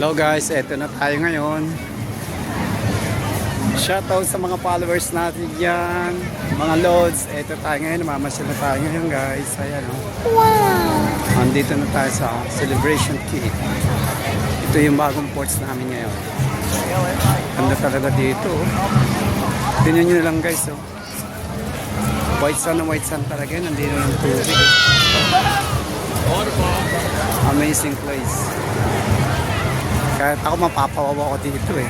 Hello guys, eto na tayo ngayon. Shoutout sa mga followers natin dyan. Mga loads, eto tayo ngayon. Namamasyal na tayo ngayon guys. Ayan o. Wow! Andito na tayo sa Celebration Key. Ito yung bagong ports namin ngayon. Ganda talaga dito. oh. Tingnan nyo na lang guys. Oh. White sun na white sun talaga. Nandito yung tubig. oh. Amazing place. Kahit ako mapapawawa ko dito eh.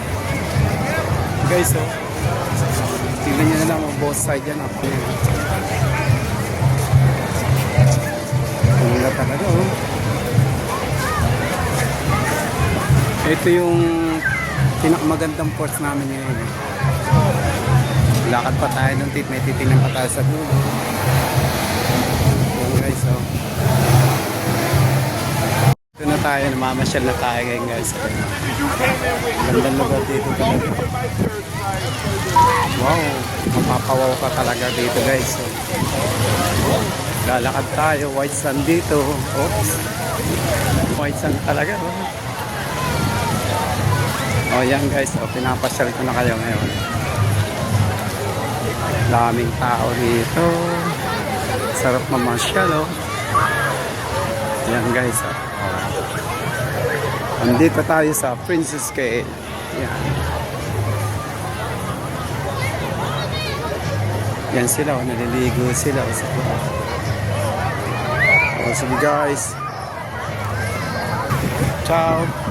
Guys, oh. Tingnan nyo na lang ang both side yan. Ako yan. Ang ganda talaga, oh. Ito yung pinakamagandang ports namin ngayon. eh. Lakad pa tayo ng tit, may titingnan pa tayo sa dulo. Yan guys, oh. Tayo, namamasyal na tayo ngayon guys. Gandang lugar dito talaga. Wow, mapapawaw ka talaga dito guys. Lalakad tayo, white sand dito. Oops. White sand talaga. Oh. Oh, yan guys, oh, pinapasyal ko na kayo ngayon. Daming tao dito. Sarap mamasyal, oh. Yan guys, oh. Andito tayo sa Princess Cave. Yan. Yan sila, oh, naliligo sila oh. Oh, guys. Ciao.